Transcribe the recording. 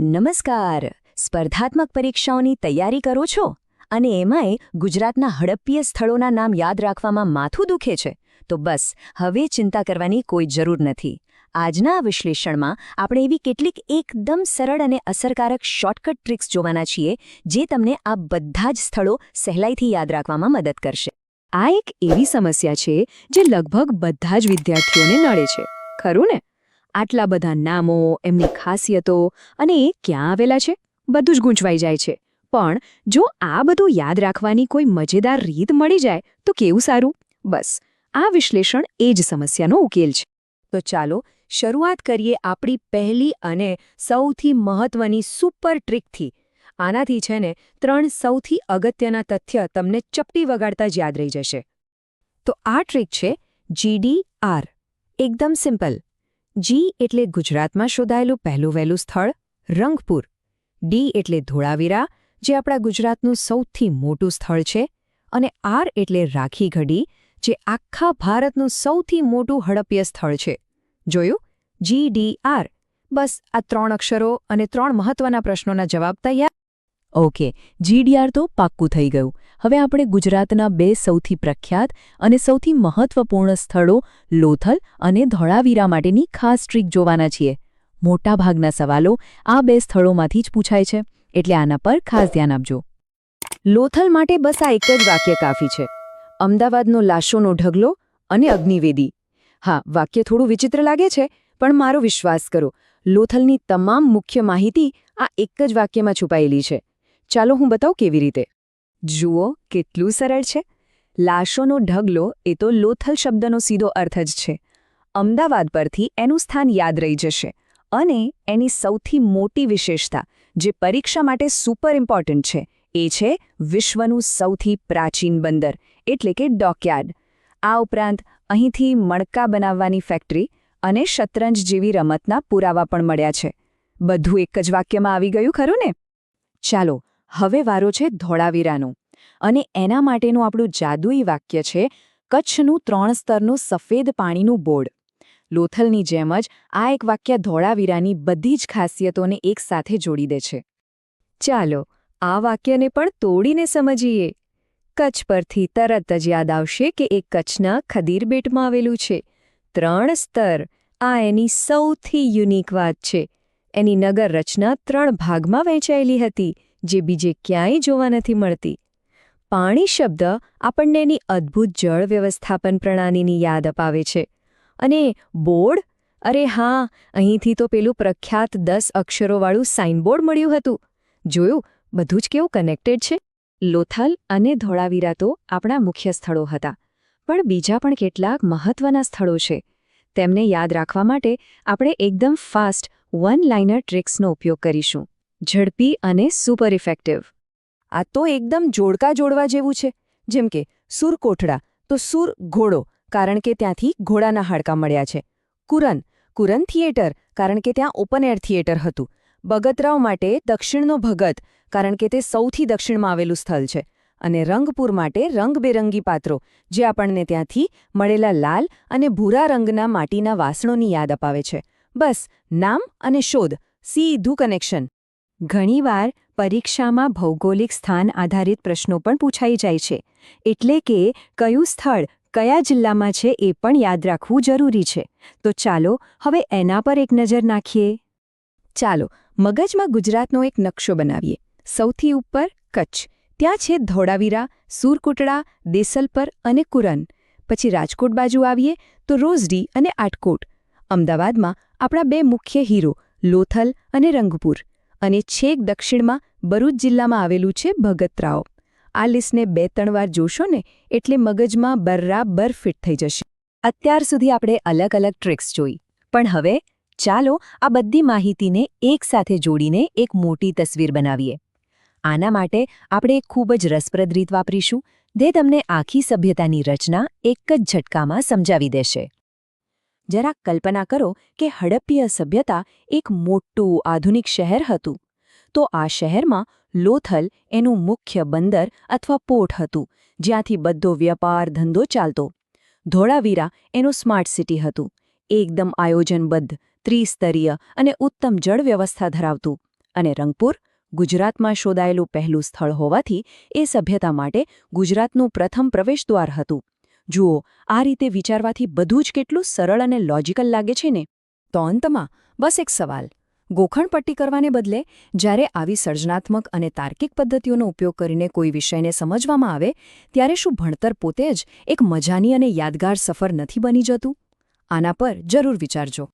નમસ્કાર. સ્પર્ધાત્મક પરીક્ષાઓની તૈયારી કરો છો? અને એમાંય ગુજરાતના હડપ્પીય સ્થળોના નામ યાદ રાખવામાં માથું દુખે છે. તો બસ, હવે ચિંતા કરવાની કોઈ જરૂર નથી. આજના વિશ્લેષણમાં આપણે એવી કેટલીક એકદમ સરળ અને અસરકારક શોર્ટકટ ટ્રિક્સ જોવાના છીએ, જે તમને આ બધા જ સ્થળો સહેલાઈથી યાદ રાખવામાં મદદ કરશે. આ એક એવી સમસ્યા છે, જે લગભગ બધા જ વિદ્યાર્થીઓને નડે છે. ખરું ને? આટલા બધા નામો, એમની ખાસિયતો અને એ ક્યાં આવેલા છે? બધું જ ગૂંચવાઈ જાય છે. પણ જો આ બધું યાદ રાખવાની કોઈ મજેદાર રીત મળી જાય, તો કેવું સારું? બસ, આ વિશ્લેષણ એ જ સમસ્યાનો ઉકેલ છે. તો ચાલો, શરૂઆત કરીએ આપણી પહેલી અને સૌથી મહત્વની સુપર ટ્રીકથી. આનાથી છે ને, ત્રણ સૌથી અગત્યના તથ્ય તમને ચપટી વગાડતા જ યાદ રહી જશે. તો આ ટ્રીક છે જીડી આર એકદમ સિમ્પલ. જી એટલે ગુજરાતમાં શોધાયેલું પહેલું વહેલું સ્થળ રંગપુર. ડી એટલે ધોળાવીરા, જે આપણા ગુજરાતનું સૌથી મોટું સ્થળ છે, અને આર એટલે રાખી ઘડી, જે આખા ભારતનું સૌથી મોટું હડપ્ય સ્થળ છે. જોયું? G D R. બસ આ ત્રણ અક્ષરો અને ત્રણ મહત્વના પ્રશ્નોના જવાબ તૈયાર ઓકે જીડીઆર તો પાક્કું થઈ ગયું. હવે આપણે ગુજરાતના બે સૌથી પ્રખ્યાત અને સૌથી મહત્વપૂર્ણ સ્થળો લોથલ અને ધોળાવીરા માટેની ખાસ ટ્રીક જોવાના છીએ. મોટાભાગના સવાલો આ બે સ્થળોમાંથી જ પૂછાય છે, એટલે આના પર ખાસ ધ્યાન આપજો. લોથલ માટે બસ આ એક જ વાક્ય કાફી છે. અમદાવાદનો લાશોનો ઢગલો અને અગ્નિવેદી. હા, વાક્ય થોડું વિચિત્ર લાગે છે, પણ મારો વિશ્વાસ કરો, લોથલની તમામ મુખ્ય માહિતી આ એક જ વાક્યમાં છુપાયેલી છે. ચાલો હું બતાવું કેવી રીતે? જુઓ, કેટલું સરળ છે. લાશોનો ઢગલો એ તો લોથલ શબ્દનો સીધો અર્થ જ છે. અમદાવાદ પરથી એનું સ્થાન યાદ રહી જશે અને એની સૌથી મોટી વિશેષતા, જે પરીક્ષા માટે સુપર ઇમ્પોર્ટન્ટ છે, એ છે વિશ્વનું સૌથી પ્રાચીન બંદર, એટલે કે ડોકયાર્ડ. આ ઉપરાંત અહીંથી મણકા બનાવવાની ફેક્ટરી અને શતરંજ જેવી રમતના પુરાવા પણ મળ્યા છે. બધું એક જ વાક્યમાં આવી ગયું, ખરું ને? ચાલો હવે વારો છે ધોળાવીરાનો. અને એના માટેનું આપણું જાદુઈ વાક્ય છે, કચ્છનું ત્રણ સ્તરનું સફેદ પાણીનું બોર્ડ. લોથલની જેમ જ આ એક વાક્ય ધોળાવીરાની બધી જ ખાસિયતોને એકસાથે જોડી દે છે. ચાલો, આ વાક્યને પણ તોડીને સમજીએ. કચ્છ પરથી તરત જ યાદ આવશે કે એ કચ્છના ખદીરબેટમાં આવેલું છે. ત્રણ સ્તર. આ એની સૌથી યુનિક વાત છે. એની નગર રચના ત્રણ ભાગમાં વહેંચાયેલી હતી. જે બીજે ક્યાંય જોવા નથી મળતી. પાણી શબ્દ આપણને એની અદ્ભુત જળ વ્યવસ્થાપન પ્રણાલીની યાદ અપાવે છે. અને બોર્ડ? અરે હા, અહીંથી તો પેલું પ્રખ્યાત દસ અક્ષરોવાળું સાઇનબોર્ડ મળ્યું હતું. જોયું, બધું જ કેવું કનેક્ટેડ છે? લોથલ અને ધોળાવીરા તો આપણા મુખ્ય સ્થળો હતા. પણ બીજા પણ કેટલાક મહત્વના સ્થળો છે. તેમને યાદ રાખવા માટે આપણે એકદમ ફાસ્ટ વન લાઇનર ટ્રિક્સનો ઉપયોગ કરીશું. ઝડપી અને સુપર ઇફેક્ટિવ આ તો એકદમ જોડકા જોડવા જેવું છે. જેમ કે, સુર કોઠડા, તો સુર ઘોડો, કારણ કે ત્યાંથી ઘોડાના હાડકાં મળ્યા છે. કુરન કુરન થિયેટર, કારણ કે ત્યાં ઓપન એર થિયેટર હતું. બગતરાવ માટે દક્ષિણનો ભગત, કારણ કે તે સૌથી દક્ષિણમાં આવેલું સ્થળ છે. અને રંગપુર માટે રંગબેરંગી પાત્રો, જે આપણને ત્યાંથી મળેલા લાલ અને ભૂરા રંગના માટીના વાસણોની યાદ અપાવે છે. બસ, નામ અને શોધ, સીધું કનેક્શન ઘણીવાર પરીક્ષામાં ભૌગોલિક સ્થાન આધારિત પ્રશ્નો પણ પૂછાઈ જાય છે. એટલે કે કયું સ્થળ કયા જિલ્લામાં છે એ પણ યાદ રાખવું જરૂરી છે. તો ચાલો હવે એના પર એક નજર નાખીએ. ચાલો, મગજમાં ગુજરાતનો એક નકશો બનાવીએ. સૌથી ઉપર કચ્છ. ત્યાં છે ધોળાવીરા, સુરકુટડા, દેસલપર અને કુરન. પછી રાજકોટ બાજુ આવીએ તો રોઝડી અને આટકોટ. અમદાવાદમાં આપણા બે મુખ્ય હીરો, લોથલ અને રંગપુર. અને છેક દક્ષિણમાં ભરૂચ જિલ્લામાં આવેલું છે ભગતરાવ આ લિસ્ટને બે ત્રણ વાર જોશો ને એટલે મગજમાં બરાબર ફિટ થઈ જશે. અત્યાર સુધી આપણે અલગ અલગ ટ્રિક્સ જોઈ. પણ હવે ચાલો આ બધી માહિતીને એકસાથે જોડીને એક મોટી તસવીર બનાવીએ. આના માટે આપણે એક ખૂબ જ રસપ્રદ રીત વાપરીશું. જે તમને આખી સભ્યતાની રચના એક જ ઝટકામાં સમજાવી દેશે. જરા કલ્પના કરો કે હડપ્પીય સભ્યતા એક મોટું આધુનિક શહેર હતું. તો આ શહેરમાં લોથલ એનું મુખ્ય બંદર અથવા પોર્ટ હતું, જ્યાંથી બધો વ્યાપાર ધંધો ચાલતો. ધોળાવીરા એનું સ્માર્ટ સિટી હતું. એકદમ આયોજનબદ્ધ, ત્રિસ્તરીય અને ઉત્તમ જળ વ્યવસ્થા ધરાવતું. અને રંગપુર, ગુજરાતમાં શોધાયેલું પહેલું સ્થળ હોવાથી એ સભ્યતા માટે ગુજરાતનું પ્રથમ પ્રવેશદ્વાર હતું. જુઓ, આ રીતે વિચારવાથી બધું જ કેટલું સરળ અને લોજિકલ લાગે છે ને? તો અંતમાં, બસ એક સવાલ. ગોખણપટ્ટી કરવાને બદલે, જ્યારે આવી સર્જનાત્મક અને તાર્કિક પદ્ધતિઓનો ઉપયોગ કરીને કોઈ વિષયને સમજવામાં આવે, ત્યારે શું ભણતર પોતે જ એક મજાની અને યાદગાર સફર નથી બની જતું? આના પર જરૂર વિચારજો.